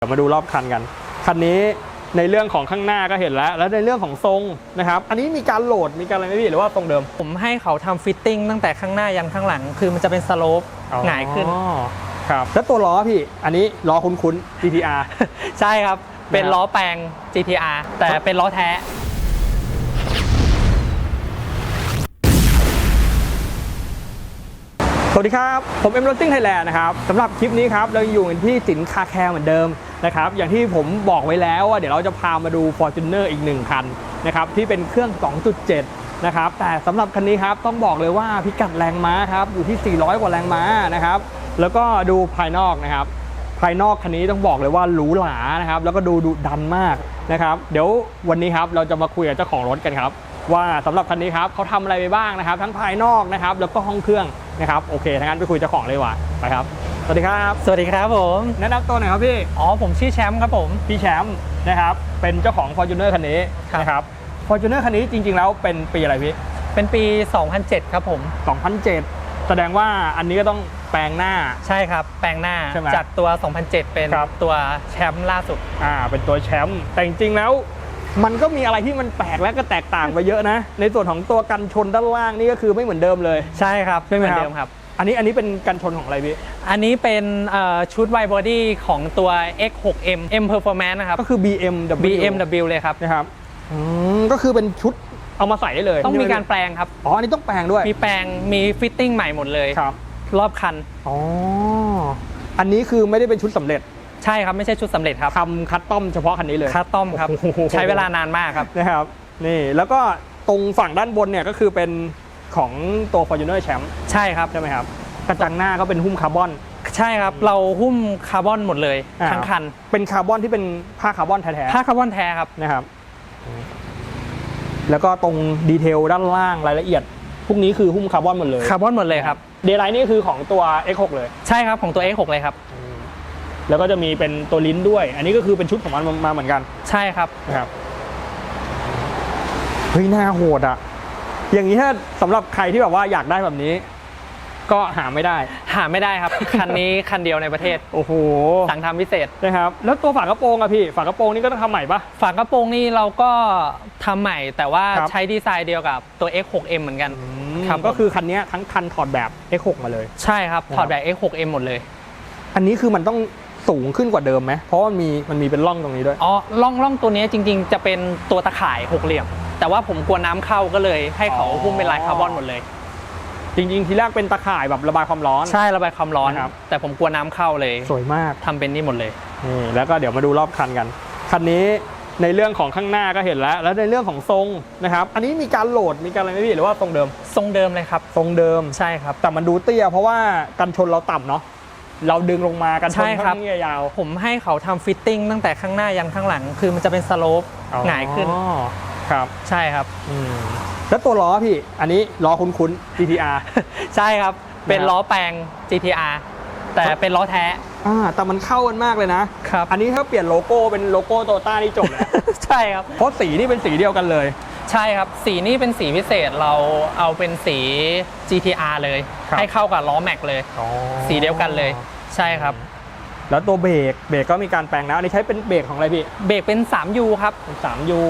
เดี๋ยวมาดูรอบคันกัน คันนี้ในเรื่องของข้างหน้าก็เห็นแล้ว แล้วในเรื่องของทรงนะครับ อันนี้มีการโหลด มีการอะไรไหมพี่ หรือว่าทรงเดิม ผมให้เขาทำฟิตติ้งตั้งแต่ข้างหน้ายันข้างหลัง คือมันจะเป็นสโลปหงายขึ้น อ๋อครับ แล้วตัวล้อพี่ อันนี้ล้อคุ้นๆ GTR ใช่ครับ เป็นนะครับล้อแปลง GTR แต่เป็นล้อแท้ วัสดีครับ ผมเอ็มโรติ้งไทยแลนด์นะครับสำหรับคลิปนี้ครับ เราอยู่กันที่สินคาแคร์เหมือนเดิมนะครับ อย่างที่ผมบอกไว้แล้วว่าเดี๋ยวเราจะพามาดู Fortuner อีกหนึ่งคันนะครับ ที่เป็นเครื่อง 2.7 นะครับ แต่สำหรับคันนี้ครับ ต้องบอกเลยว่าพิกัดแรงม้าครับ อยู่ที่ 400 กว่าแรงม้านะครับ แล้วก็ดูภายนอกนะครับ ภายนอกคันนี้ต้องบอกเลยว่าหรูหรานะครับ แล้วก็ดูดุดันมากนะครับ เดี๋ยววันนี้ครับเราจะมาคุยกับเจ้าของรถกันครับ ว่าสำหรับคันนี้ครับเขาทำอะไรไปบ้างนะครับ ทั้งภายนอกนะครับแล้วก็ห้องเครื่อง นะครับโอเคถ้างั้นไปคุยเจ้าของเลยดีกว่าไปครับสวัสดีครับสวัสดีครับผมแนะนำตัวหน่อยครับพี่อ๋อผมชื่อแชมป์ครับผมพี่แชมป์นะครับเป็นเจ้าของ Fortuner คันนี้ครับนะครับ Fortuner คันนี้จริง ๆ แล้วเป็นปีอะไรพี่เป็นปี 2007 ครับผม 2007 แสดงว่าอันนี้ก็ต้องแปลงหน้า ใช่ครับ แปลงหน้าใช่ไหมจากตัว 2007 เป็นครับตัวแชมป์ล่าสุด อ่า เป็นตัวแชมป์ แต่จริงๆแล้ว มันก็มีอะไรที่มันแปลกและก็แตกต่างไปเยอะนะ ในส่วนของตัวกันชนด้านล่างนี่ก็คือไม่เหมือนเดิมเลย ใช่ครับใช่ไหมเหมือนครับเดิมครับ อันนี้อันนี้เป็นกันชนของอะไรพี่ อันนี้เป็นเอ่อชุดไวบอดี้ของตัว X6M M Performance นะครับ ก็คือ BMW BMW เลยครับนะครับอืมก็คือเป็นชุดเอามาใส่ได้เลย ต้องมีการใช่ไหแปลงครับ อ๋อ อันนี้ต้องแปลงด้วย มีแปลง มีฟิตติ้งใหม่หมดเลย ครับ รอบคัน อ๋อ อันนี้คือไม่ได้เป็นชุดสำเร็จ ใช่ครับไม่ใช่ชุดสำเร็จครับทำคัสตอมเฉพาะคันนี้เลยคัสตอมครับโอ้โหใช้เวลานานมากครับนะครับนี่แล้วก็ตรงฝั่งด้านบนเนี่ยก็คือเป็นของตัว Fortuner Champ ใช่ครับใช่ไหมครับกระจังหน้าก็เป็นหุ้มคาร์บอน ใช่ครับ เราหุ้มคาร์บอนหมดเลยอ่าทั้งคัน เป็นคาร์บอนที่เป็นผ้าคาร์บอนแท้ๆผ้าคาร์บอนแท้ครับนะครับ แล้วก็ตรงดีเทลด้านล่างรายละเอียดพวกนี้คือหุ้มคาร์บอนหมดเลยคาร์บอนหมดเลยครับเดย์ไลน์นี่คือของตัว X6 เลย ใช่ครับของตัว X6 เลยครับ แล้วก็จะมีเป็นตัวลิ้นด้วย อันนี้ก็คือเป็นชุดของมันมาเหมือนกันใช่ครับนะครับเฮ้ยหน้าโหดอะอย่างนี้ถ้าสำหรับใครที่แบบว่าอยากได้แบบนี้ ก็หาไม่ได้ หาไม่ได้ครับ คันนี้คันเดียวในประเทศโอ้โหสั่งทำพิเศษนะครับ แล้วตัวฝากระโปรงอะพี่ ฝากระโปรงนี่ก็ต้องทำใหม่ปะ ฝากระโปรงนี่เราก็ทำใหม่ แต่ว่าครับ ใช้ดีไซน์เดียวกับตัว X6M เหมือนกันครับก็คือคันนี้ทั้งคันถอดแบบ X6 มาเลย ใช่ครับครับ ถอดแบบ X6M หมดเลย อันนี้คือมันต้อง สูงขึ้นกว่าเดิมไหมเพราะว่ามันมีมันมีเป็นร่องตรงนี้ด้วย อ๋อล่องล่องตัวนี้จริงๆ จะเป็นตัวตะข่ายหกเหลี่ยม แต่ว่าผมกลัวน้ำเข้าก็เลย ให้เขาอ๋อ หุ้มเป็นลายคาร์บอนหมดเลย จริง ๆ ทีแรกเป็นตะข่ายแบบระบายความร้อน ใช่ระบายความร้อน นะครับ แต่ผมกลัวน้ำเข้าเลยสวยมาก ทำเป็นนี่หมดเลย นี่แล้วก็เดี๋ยวมาดูรอบคันกัน คันนี้ในเรื่องของข้างหน้าก็เห็นแล้ว แล้วในเรื่องของทรงนะครับ อันนี้มีการโหลดมีการอะไรไหมพี่หรือว่าทรงเดิม ทรงเดิมเลยครับ ทรงเดิม ใช่ครับ แต่มันดูเตี้ยเพราะว่ากันชนเราต่ำเนาะ เราดึงลงมากันชนใช่ครับข้างนี้ยาวผมให้เขาทำฟิตติ้งตั้งแต่ข้างหน้ายันข้างหลัง คือมันจะเป็นสโลปอ๋อหงายขึ้นครับใช่ครับอืมแล้วตัวล้อพี่ อันนี้ล้อคุ้นๆ GTR ใช่ครับ เป็นนะครับล้อแปลง GTR แต่เป็นล้อแท้อ่าแต่มันเข้ากันมากเลยนะครับอันนี้ถ้าเปลี่ยนโลโก้เป็นโลโก้โตต้านี่จบเลยใช่ครับเพราะสีนี่เป็นสีเดียวกันเลย ใช่ครับ สีนี้เป็นสีพิเศษเราเอาเป็นสี GTR เลย ครับ ให้เข้ากับล้อแม็กเลยสีเดียวกันเลย ใช่ครับ แล้วตัวเบรกเบรกก็มีการแปลงนะอันนี้ใช้เป็นเบรกของอะไรพี่เบรกเป็น 3U ครับ เป็น 3U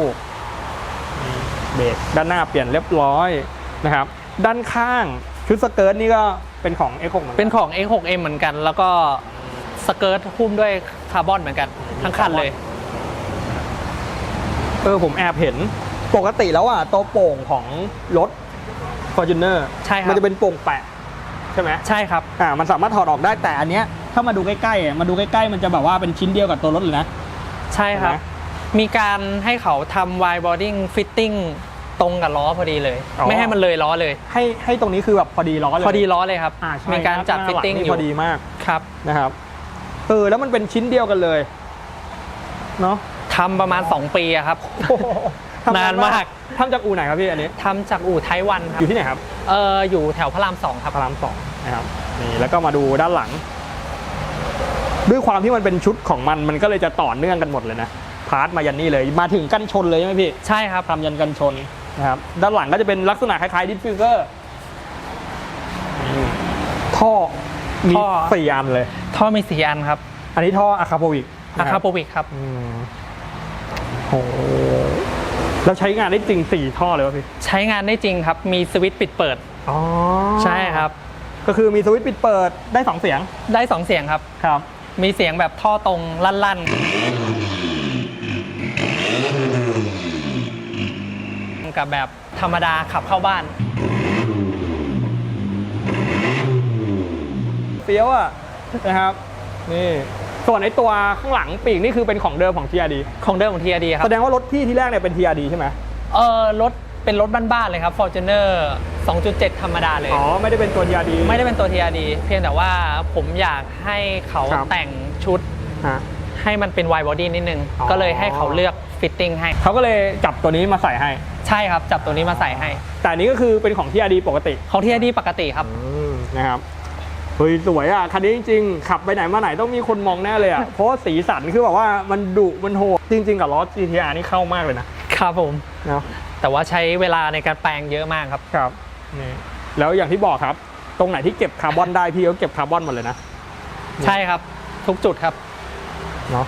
เบรกด้านหน้าเปลี่ยนเรียบร้อยนะครับ ด้านข้างชุดสเกิร์ตนี่ก็เป็นของ X6 เหมือนกัเป็นของ X6M เหมือนกัน แล้วก็สเกิร์ตหุ้มด้วยคาร์บอนเหมือนกัน ทั้งคันเลย เออผมแอบเห็น ปกติแล้วอะตัวโป่งของรถ Fortuner ใช่ครับ มันจะเป็นโป่งแปะใช่ไหมใช่ครับอ่ามันสามารถถอดออกได้แต่อันเนี้ยถ้ามาดูใกล้ๆอะมาดูใกล้ๆ มันจะแบบว่าเป็นชิ้นเดียวกับตัวรถเลยนะ ใช่ครับเห็นไหมีการให้เขาทำ wide boarding fitting ตรงกับล้อพอดีเลย อ๋อ ไม่ให้มันเลยล้อเลย ให้ให้ตรงนี้คือแบบพอดีล้อเลยพอดีล้อเลยครับ อ่าใช่มีการจัด หน้หลัง fitting นี่อยู่พอดีมากครับนะครับเออแล้วมันเป็นชิ้นเดียวกันเลยเนาะทำประมาณ 2 ปีอะครับ ทำนานมาก ทำจากอู่ไหนครับพี่อันนี้ทำจากอู่ไทยวันครัอบยู่ที่ไหนครับเอออยู่แถวพระรามสองครับพระรามสองนะครับนี่แล้วก็มาดูด้านหลัง ด้วยความที่มันเป็นชุดของมันมันก็เลยจะต่อเนื่องกันหมดเลยนะพาร์ทมายันนี่เลยมาถึงกันชนเลยใช่ไหมพี่ใช่ครับทำยันกันชนนะครับด้านหลังก็จะเป็นลักษณะคล้ายๆดิฟฟิวเซอร์ท่อมีท่อสี่อันเลย ท่อมีสี่อันครับ อันนี้ท่ออะคาโปวิกอาคาโปวิกครับอืมโอ้ แล้วใช้งานได้จริงสี่ท่อเลยวะพี่ ใช้งานได้จริงครับ มีสวิตช์ปิดเปิด อ๋อใช่ครับ ก็คือมีสวิตช์ปิดเปิดได้สองเสียง ได้สองเสียงครับ ครับ มีเสียงแบบท่อตรงลั่นๆ กับแบบธรรมดาขับเข้าบ้าน เฟี้ยวอะนะครับ นี่ ส่วนไอ้ตัวข้างหลังปีกนี่คือเป็นของเดิมของ TRD ของเดิมของ TRD ครับ แสดงว่ารถพี่ที่แรกเนี่ยเป็น TRD ใช่ไหมเออรถเป็นรถบ้านๆเลยครับ Fortuner 2.7 ธรรมดาเลย อ๋อ ไม่ได้เป็นตัว TRD ไม่ได้เป็นตัว TRD เพียงแต่ว่าผมอยากให้เขาครับ แต่งชุดฮะ ให้มันเป็น wide body นิดนึง อ๋อ ก็เลยให้เขาเลือกฟิตติ้งให้ เขาก็เลยจับตัวนี้มาใส่ให้ ใช่ครับ จับตัวนี้มาใส่ให้ แต่อันนี้ก็คือเป็นของ TRD ปกติของ TRD ปกติครับอืมนะครับ เฮ้ยสวยอะคันนี้จริงๆ ขับไปไหนมาไหนต้องมีคนมองแน่เลยอะ เพราะว่าสีสันคือแบบว่ามันดุมันโหดจริง ๆ กับล้อ GTR นี่เข้ามากเลยนะครับผมเนาะแต่ว่าใช้เวลาในการแปลงเยอะมากครับครับนี่แล้วอย่างที่บอกครับ ตรงไหนที่เก็บคาร์บอนได้พี่ก็เก็บคาร์บอนหมดเลยนะใช่ครับ ทุกจุดครับเนาะ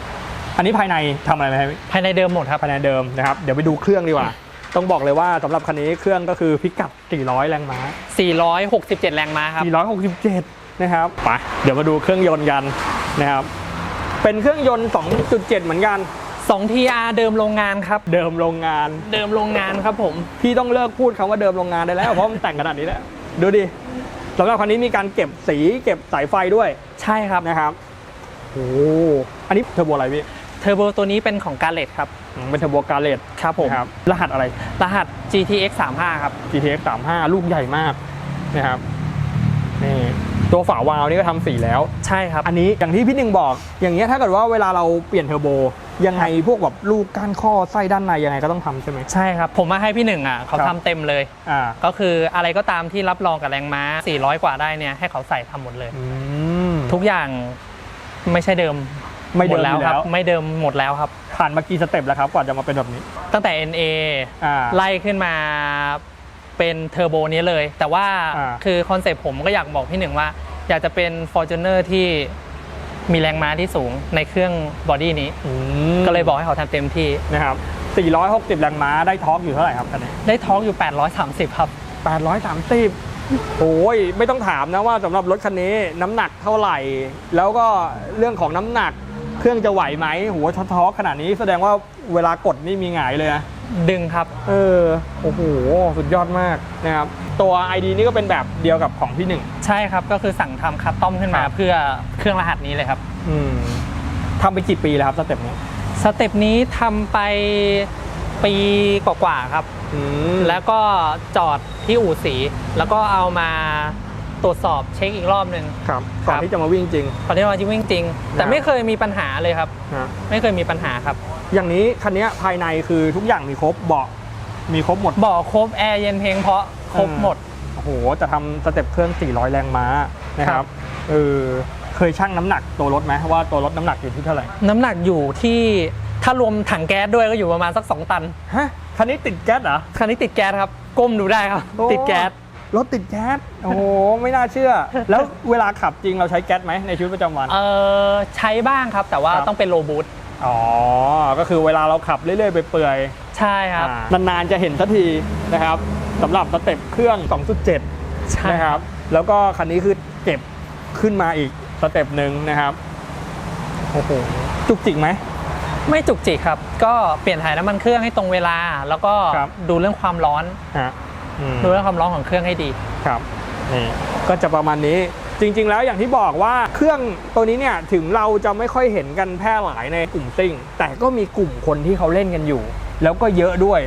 อันนี้ภายในทำอะไรไหมครับภายในเดิมหมดครับภายในเดิมนะครับเดี๋ยวไปดูเครื่องดีกว่า ต้องบอกเลยว่าสำหรับคันนี้เครื่องก็คือพิกัด 400 แรงม้า 467 แรงม้าครับ467 นะครับไปเดี๋ยวมาดูเครื่องยนต์กันนะครับ เป็นเครื่องยนต์ 2.7 เหมือนกัน 2 TR เดิมโรงงานครับ เดิมโรงงาน เดิมโรงงานครับผม พี่ต้องเลิกพูดคำว่าเดิมโรงงานได้แล้ว เพราะมันแต่งขนาดนี้แล้ว ดูดิสำหรับคันนี้มีการเก็บสีเก็บสายไฟด้วย ใช่ครับนะครับโอ้อันนี้เทอร์โบอะไรพี่เทอร์โบตัวนี้เป็นของการเลตครับอืมเป็นเทอร์โบการเลตครับผมนะครับรหัสอะไร รหัส GTX 35 ครับ GTX 35 ลูกใหญ่มากนะครับนี่ ตัวฝาวาล์วนี่ก็ทำสีแล้ว ใช่ครับ อันนี้อย่างที่พี่หนึ่งบอก อย่างเงี้ยถ้าเกิดว่าเวลาเราเปลี่ยนเทอร์โบ ยังไงพวกแบบลูกก้านข้อไส้ด้านในยังไงก็ต้องทำใช่ไหม ใช่ครับ ผมมาให้พี่หนึ่งอะเขาครับ ทำเต็มเลย อ่าก็คืออะไรก็ตามที่รับรองกับแรงม้า 400 กว่าได้เนี่ยให้เขาใส่ทำหมดเลย อืมทุกอย่างไม่ใช่เดิมไม่หเดิมมดแล้วอยู่ครัแล้วไม่เดิมหมดแล้วครับ ผ่านมากี่สเต็ปแล้วครับกว่าจะมาเป็นแบบนี้ตั้งแต่ NA อ่าไล่ขึ้นมา เป็นเทอร์โบนี้เลย แต่ว่าอ่าคือคอนเซปต์ผมก็อยากบอกพี่หนึ่งว่า อยากจะเป็น Fortuner ที่มีแรงม้าที่สูงในเครื่องบอดี้นี้อืมก็เลยบอกให้เขาทำเต็มที่นะครับ 460 แรงม้าได้ทอร์กอยู่เท่าไหร่ครับคันนี้ได้ท้องอยู่ 830 ครับ 830โอ้ยไม่ต้องถามนะว่าสำหรับรถคันนี้น้ำหนักเท่าไหร่ แล้วก็เรื่องของน้ำหนัก เครื่องจะไหวไหมหัวทอร์กขนาดนี้แสดงว่าเวลากดนี่มีหงายเลยนะ ดึงครับ เออ โอ้โห สุดยอดมากนะครับ ตัว ID นี่ก็เป็นแบบเดียวกับของพี่หนึ่ง ใช่ครับ ก็คือสั่งทำคัสตอมขึ้นมาครับ เพื่อเครื่องรหัสนี้เลยครับ อืมทำไปกี่ปีแล้วครับสเต็ปนี้สเต็ปนี้ทำไปปีกว่าๆครับ อืมแล้วก็จอดที่อู่สี แล้วก็เอามา ตรวจสอบเช็คอีกรอบหนึ่ง ครับก่อนครับ ที่จะมาวิ่งจริง ตอนนี้มาจริงวิ่งจริง แต่ไม่เคยมีปัญหาเลยครับ นะ ไม่เคยมีปัญหาครับอย่างนี้คันนี้ภายในคือทุกอย่างมีครบเบาะมีครบหมดบ่อครบแอร์เย็นเพลงเพราะครบหมด โอ้โห จะทำสเต็ปเครื่อง 400 แรงม้านะคครัรับบ เออเคยชั่งน้ำหนักตัวรถไหมว่าตัวรถน้ำหนักอยู่ที่เท่าไหร่ น้ำหนักอยู่ที่ถ้ารวมถังแก๊สด้วยก็อยู่ประมาณสัก 2 ตัน ฮะ คันนี้ติดแก๊สเหรอ คันนี้ติดแก๊สครับ ก้มดูได้ครับ โอ้ ติดแก๊ส รถติดแก๊สโอ้โห ไม่น่าเชื่อ แล้วเวลาขับจริงเราใช้แก๊สไหมในชีวิตประจำวัน เออใช้บ้างครับแต่ว่าครับ ต้องเป็นโลบูทอ๋อ ก็คือเวลาเราขับเรื่อยๆไปเปื่อยใช่ครับๆนานๆจะเห็นสักทีนะครับสำหรับสเต็ปเครื่อง 2.7 ใช่นะครับ แล้วก็คันนี้คือเก็บขึ้นมาอีกสเต็ปหนึ่งนะครับโอ้โหจุกจิกไหม ไม่จุกจิกครับ ก็เปลี่ยนถ่ายน้ำมันเครื่องให้ตรงเวลา แล้วก็ครับ ดูเรื่องความร้อน ฮะอืม ดูเรื่องความร้อนของเครื่องให้ดีครับนี่ก็จะประมาณนี้จริง ๆ แล้วอย่างที่บอกว่าเครื่องตัวนี้เนี่ยถึงเราจะไม่ค่อยเห็นกันแพร่หลายในกลุ่มซิ่ง แต่ก็มีกลุ่มคนที่เขาเล่นกันอยู่ แล้วก็เยอะด้วย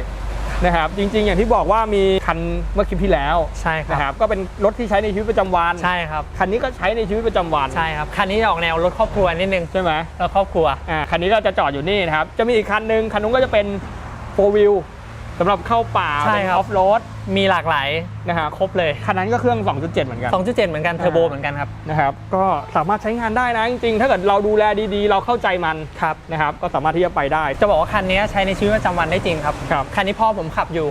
นะครับจริง ๆ อย่างที่บอกว่ามีคันเมื่อคลิปที่แล้วใช่คนะครัรับบก็เป็นรถที่ใช้ในชีวิตประจำวันใช่ครับคันนี้ก็ใช้ในชีวิตประจำวันใช่ครับคันนี้จะออกแนวรถครอบครัวนิดนึงใช่ไหมรถครอบครัวอ่าคันนี้ก็จะจอดอยู่นี่นะครับจะมีอีกคันหนึงคันนู้นก็จะเป็นโฟวิล สำหรับเข้าป่าใช่เป็นครัอบ อฟโรดมีหลากหลายนะครับครบเลย คันนั้นก็เครื่อง 2.7 เหมือนกัน 2.7 เหมือนกันเทอร์โบเหมือนกันครับ นะครับ ก็สามารถใช้งานได้นะ จริงๆ ถ้าเกิดเราดูแลดีๆ เราเข้าใจมันครับ นะครับ ก็สามารถที่จะไปได้ จะบอกว่าคันนี้ใช้ในชีวิตประจำวันได้จริงครับ ครับ คันนี้พ่อผมขับอยู่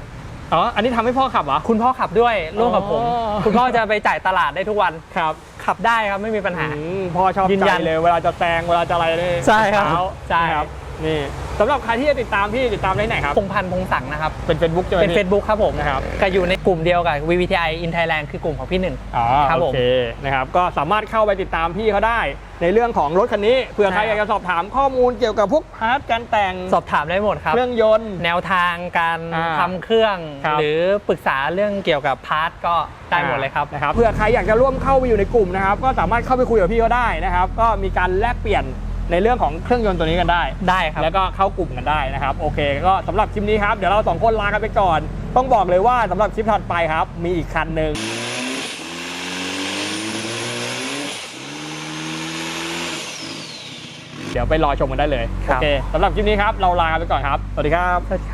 อ๋อ อันนี้ทำให้พ่อขับเหรอ คุณพ่อขับด้วยร่วมกับผม อ๋อ คุณพ่อจะไปจ่ายตลาดได้ทุกวัน ครับขับได้ครับไม่มีปัญหา อืมพ่อชอบยืนใจยันเลย เวลาจะแซง เวลาจะอะไรนี่ใช่ครับเท้าใช่ นะครับ นี่สำหรับใครที่จะติดตามพี่ติดตามได้ไหนครับ พงพันธ์พงศักดิ์นะครับ เป็น Facebook ใช่ไหมเป็น พี่ Facebook ครับผมนะครับ ก็อยู่ในกลุ่มเดียวกับ VVTI in Thailand คือกลุ่มของพี่หนึ่ง อ๋อครับโอผมเคนะครับก็สามารถเข้าไปติดตามพี่เขาได้ ในเรื่องของรถคันนี้เผื่อใครใช่ อยากจะสอบถามข้อมูลเกี่ยวกับพวกพาร์ทการแต่งสอบถามได้หมดครับ เครื่องยนต์ แนวทางการอ่าทำเครื่อง ครับ หรือปรึกษาเรื่องเกี่ยวกับพาร์ทก็ได้หมดเลยครับ นะครับเผื่อใครอยากจะร่วมเข้าไปอยู่ในกลุ่มนะครับ ก็สามารถเข้าไปคุยกับพี่เขาได้นะครับ ก็มีการแลกเปลี่ยน ในเรื่องของเครื่องยนต์ตัวนี้กันได้ ได้ครับ แล้วก็เข้ากลุ่มกันได้นะครับ โอเค ก็สำหรับคลิปนี้ครับเดี๋ยวเราสองคนลากันไปก่อน ต้องบอกเลยว่าสำหรับคลิปถัดไปครับ มีอีกคันหนึ่งเดี๋ยวไปรอชมกันได้เลยครัโอบเคสำหรับคลิปนี้ครับ เราลากันไปก่อนครับ สวัสดีครับสวัสดีครับ